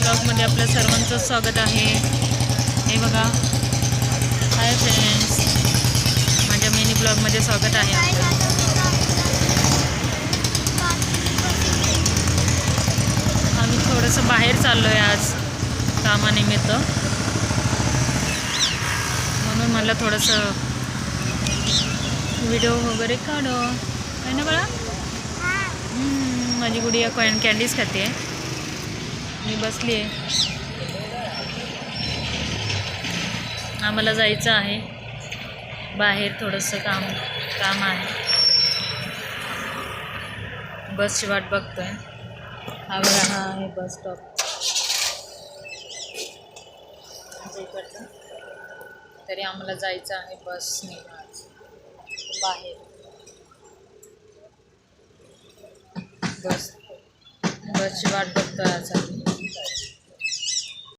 ब्लॉगमध्ये आपल्या सर्वांचं स्वागत आहे. हे बघा. हाय फ्रेंड्स माझ्या मिनी ब्लॉगमध्ये स्वागत आहे आपलं. आम्ही थोडंसं बाहेर चाललो आहे आज कामानिमित्त. म्हणून मला थोडंसं व्हिडिओ वगैरे काढो. काय ना बाळा? माझी गुडिया कॉइन कॅन्डीज खाते. मी बसली आहे आम्हाला जायचं आहे. बाहेर थोडंसं काम काम आहे. बसची वाट बघतोय. हा बघा हा आहे बस स्टॉप तरी आम्हाला जायचं आहे बसने बाहेर. बस बसची वाट बघतोय आज आम्ही